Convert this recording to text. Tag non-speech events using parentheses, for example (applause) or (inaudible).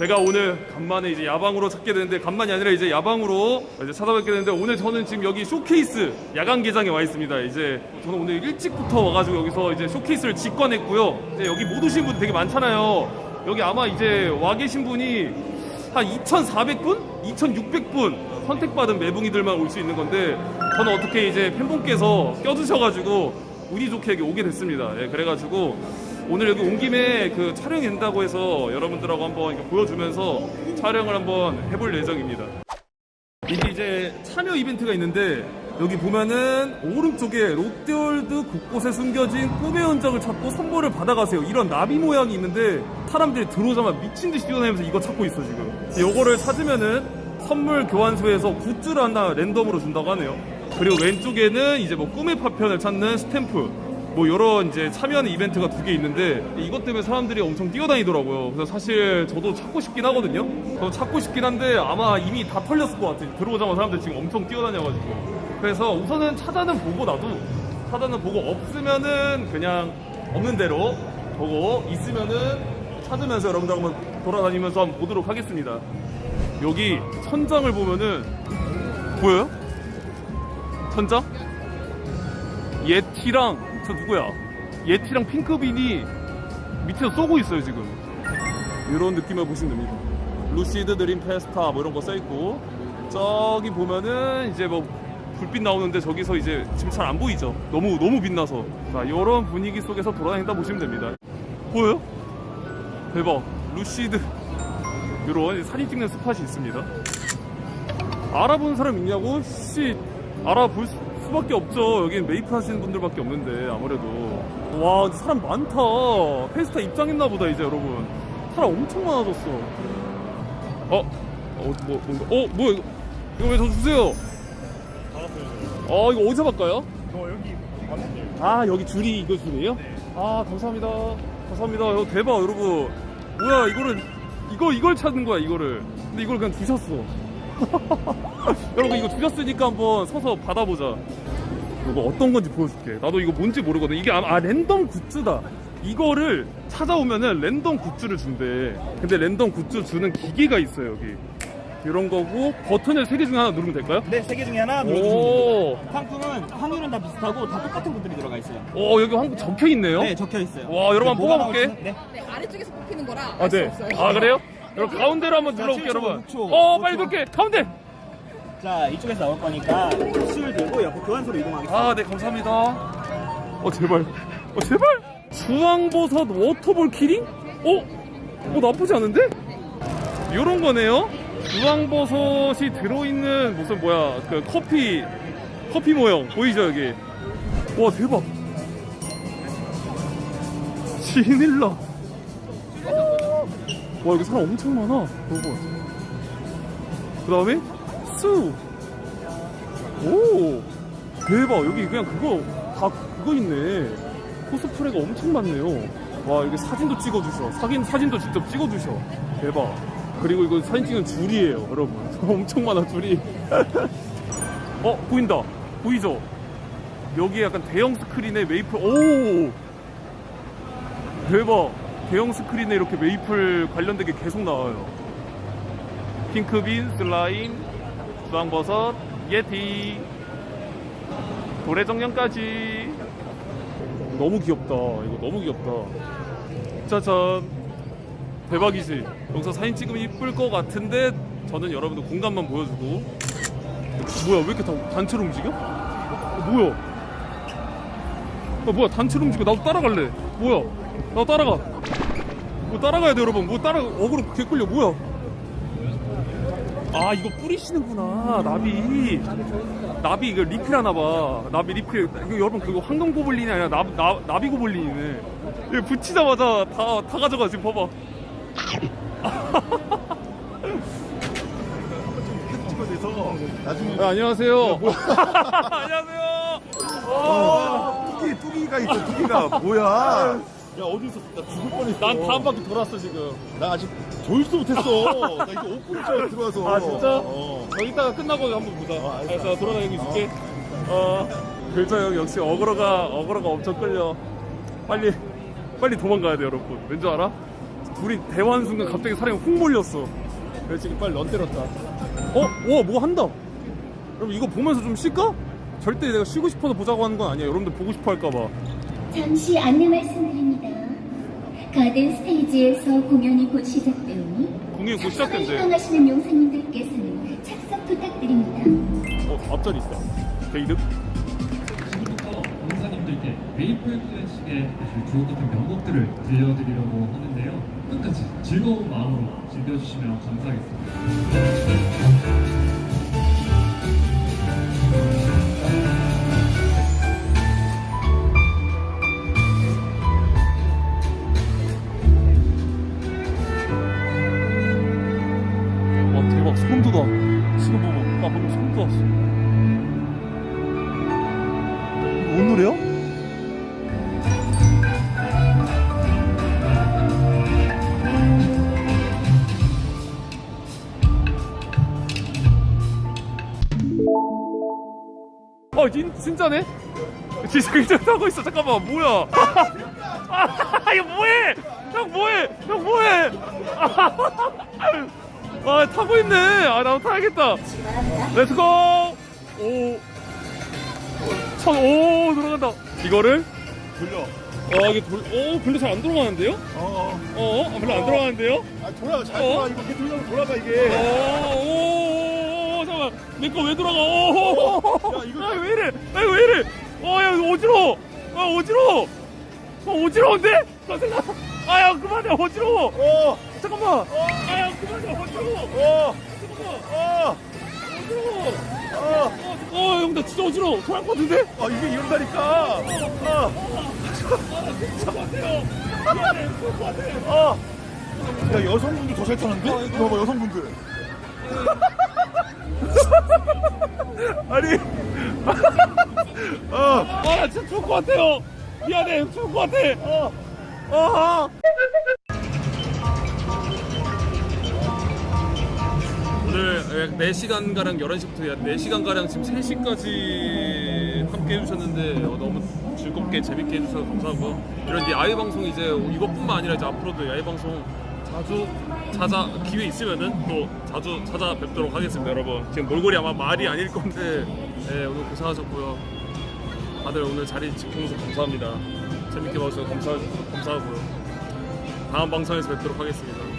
제가 오늘 간만에 이제 야방으로 찾게 되는데 간만이 아니라 이제 야방으로 이제 찾아뵙게 되는데 오늘 저는 지금 여기 쇼케이스 야간 개장에 와 있습니다. 이제 저는 오늘 일찍부터 와가지고 여기서 이제 쇼케이스를 직관했고요. 이제 여기 못 오신 분 되게 많잖아요. 여기 아마 이제 와 계신 분이 한 2,400분, 2,600분 선택받은 매붕이들만 올 수 있는 건데 저는 어떻게 이제 팬분께서 껴주셔가지고 운이 좋게 오게 됐습니다. 예, 그래가지고 오늘 여기 온 김에 그 촬영이 된다고 해서 여러분들하고 한번 보여주면서 촬영을 한번 해볼 예정입니다. 이게 이제 참여 이벤트가 있는데 여기 보면은 오른쪽에 롯데월드 곳곳에 숨겨진 꿈의 흔적을 찾고 선물을 받아가세요. 이런 나비 모양이 있는데 사람들이 들어오자마자 미친 듯이 뛰어다니면서 이거 찾고 있어 지금. 요거를 찾으면은 선물 교환소에서 굿즈를 하나 랜덤으로 준다고 하네요. 그리고 왼쪽에는 이제 뭐 꿈의 파편을 찾는 스탬프. 뭐 이런 이제 참여하는 이벤트가 두 개 있는데 이것 때문에 사람들이 엄청 뛰어다니더라고요. 그래서 사실 저도 찾고 싶긴 하거든요. 저도 찾고 싶긴 한데 아마 이미 다 털렸을 것 같아요. 들어오자마자 사람들 지금 엄청 뛰어다녀가지고. 그래서 우선은 찾아는 보고 나도 찾아는 보고 없으면은 그냥 없는 대로 보고 있으면은 찾으면서 여러분들 한번 돌아다니면서 한번 보도록 하겠습니다. 여기 천장을 보면은 보여요? 천장? 예티랑 저 누구야? 예티랑 핑크빈이 밑에서 쏘고 있어요 지금. 이런 느낌을 보시면 됩니다. 루시드 드림 페스타 뭐 이런 거 써있고 저기 보면은 이제 뭐 불빛 나오는데 저기서 이제 지금 잘 안 보이죠? 너무 너무 빛나서 자 이런 분위기 속에서 돌아다닌다 보시면 됩니다. 보여요? 대박 루시드 이런 사진 찍는 스팟이 있습니다. 알아보는 사람 있냐고? 씨 알아볼 수- 수밖에 없죠. 여긴 메이플 하시는 분들밖에 없는데 아무래도 와 사람 많다. 페스타 입장했나 보다 이제 여러분. 사람 엄청 많아졌어. 어? 어, 뭐, 뭔가, 어, 뭐야, 이거, 이거 왜 저 주세요? 어, 이거 어디서 바꿔요? 저 여기 왔는데 아, 여기 줄이 이거 줄이에요? 아, 감사합니다. 감사합니다. 어, 대박, 여러분. 뭐야, 이거를, 이거, 이걸 찾는 거야, 이거를. 근데 이걸 그냥 주셨어. (laughs) 여러분, 이거 주셨으니까 한번 서서 받아보자. 이거 어떤 건지 보여줄게. 나도 이거 뭔지 모르거든. 이게 아마, 아, 랜덤 굿즈다. 이거를 찾아오면은 랜덤 굿즈를 준대. 근데 랜덤 굿즈 주는 기계가 있어요, 여기. 이런 거고, 버튼을 세 개 중에 하나 누르면 될까요? 네, 세 개 중에 하나 눌러주시면 됩니다. 오, 상품은 확률은 다 비슷하고 다 똑같은 것들이 들어가 있어요. 오, 여기 한국 적혀 있네요. 네, 적혀 있어요. 와, 여러분 한번 뭐가 뽑아볼게. 나올지는- 네. 네, 아래쪽에서 뽑히는 거라 아, 알 수 네. 없어요. 아, 그래요? 여러분, 가운데로 한번 자, 눌러볼게요, 7초, 여러분. 6초, 어, 5초. 빨리 눌게 가운데! 자, 이쪽에서 나올 거니까 술 들고 옆에 교환소로 이동하겠습니다. 아, 네, 감사합니다. 어, 제발. 어, 제발! 주황버섯 워터볼 키링? 어? 어, 나쁘지 않은데? 요런 거네요. 주황버섯이 들어있는 무슨 뭐야, 그 커피, 커피 모형. 보이죠, 여기? 와, 대박. 지닐라. 와, 여기 사람 엄청 많아. 여러분. 그 다음에 수. 오 대박. 여기 그냥 그거 다 그거 있네. 코스프레가 엄청 많네요. 와 여기 사진도 찍어주셔. 사진 사진도 직접 찍어주셔. 대박. 그리고 이거 사진 찍는 줄이에요 여러분. (laughs) 엄청 많아 줄이. (laughs) 어 보인다. 보이죠? 여기에 약간 대형 스크린에 메이플 오! 대박. 대형 스크린에 이렇게 메이플 관련된 게 계속 나와요. 핑크빈, 슬라임, 주황버섯, 예티, 도래정령까지 너무 귀엽다. 이거 너무 귀엽다. 짜잔. 대박이지. 여기서 사진 찍으면 이쁠 것 같은데 저는 여러분들 공간만 보여주고 뭐야 왜 이렇게 다 단체로 움직여? 어, 뭐야? 어, 뭐야 단체로 움직여 나도 따라갈래. 뭐야? 나도 따라가. 뭐 따라가야 돼 여러분. 뭐 따라 어그로 개꿀려 뭐야? 아 이거 뿌리시는구나 나비 나비 이거 리필하나봐 나비 리필 이거 여러분 그거 황금 고블린이 아니라 나, 나, 나비 고블린이네 이거 붙이자마자 다, 다 가져가 지금 봐봐 찍어내서 나중에 아, 안녕하세요 안녕하세요 어, 뚜기 뚜기가 있어 뚜기가 뭐야 야 어디 있었어 나 죽을 뻔했어 난 다음 바퀴 돌았어 지금 나 아직 조일도 못했어 나 이거 오픈에 들어와서 아 진짜? 어. 저 이따가 끝나고 한번 보자 어, 알겠어. 알았어 돌아다니고 있을게 어 글자 형 역시 어그로가 어그로가 엄청 끌려 빨리 빨리 도망가야 돼 여러분 왠지 알아? 둘이 대화하는 순간 갑자기 사람이 훅 몰렸어. 그래서 지금 빨리 넌 때렸다. 어? 와, 뭐 한다. 여러분 이거 보면서 좀 쉴까? 절대 내가 쉬고 싶어서 보자고 하는 건 아니야. 여러분들 보고 싶어 할까봐. 잠시 안내 말씀드립니다. 가든 스테이지에서 공연이 곧 시작되오니 공연이 곧 시작된대. 희망하시는 용사님들께서는 착석 부탁드립니다. 어, 앞자리 있다. 게이득? 지금부터 원사님들께 메이플 클래식의 아주 주옥 같은 명곡들을 들려드리려고 하는데요. 끝까지 즐거운 마음으로 즐겨주시면 감사하겠습니다. 와, 대박. 소름 돋아. 지금 보고. 나 방금 소름 돋았어. 뭔 노래야? 어, 진, 진짜네? 진짜 굉장히 타고 있어. 잠깐만, 뭐야? (laughs) 아, 이거 뭐해? 형 뭐해? 형 뭐해? 아, (laughs) 타고 있네. 아, 나도 타야겠다. 렛츠고! 오. 천, 오, 돌아간다. 이거를? 돌려. 어, 이게 돌, 오, 별로 잘 안 돌아가는데요? 어. 어. 어, 어, 별로 안 돌아가는데요? 아 돌아 잘 어? 돌아 이거 이렇게 돌려면 돌아가 어, 이게. 오, 오, 오, 잠깐만. 내 거 왜 돌아가? 오, 야, 이거- 야, 왜 이래? 야, 이거 왜 이래? 어, 야, 이거 어지러워. 아, 어지러워. 어, 어지러운데? 잠깐만. 아, 야, 그만해. 어지러워. 어. 잠깐만. 아, 야, 그만해. 진짜 어지러워. 토할 것 같은데? 아 이게 이런다니까. 어. 어. 야 여성분들 더 잘 타는데? 봐봐 여성분들. (laughs) 아니. 어. 아, 나 진짜 죽을 것 같아요. 미안해. 죽을 것 같아. 어. 어. 오늘 4시간가량 11시부터 4시간가량 지금 3시까지 함께 해주셨는데 어, 너무 즐겁게 재밌게 해주셔서 감사하고요 이런 이제 야외 방송 이제 이것뿐만 아니라 이제 앞으로도 야외 방송 자주 찾아 기회 있으면은 또 자주 찾아뵙도록 하겠습니다 여러분. 지금 몰골이 아마 말이 아닐 건데 네, 오늘 고생하셨고요. 다들 오늘 자리 지켜주셔서 감사합니다. 재밌게 봐주셔서 감사, 감사하고요. 다음 방송에서 뵙도록 하겠습니다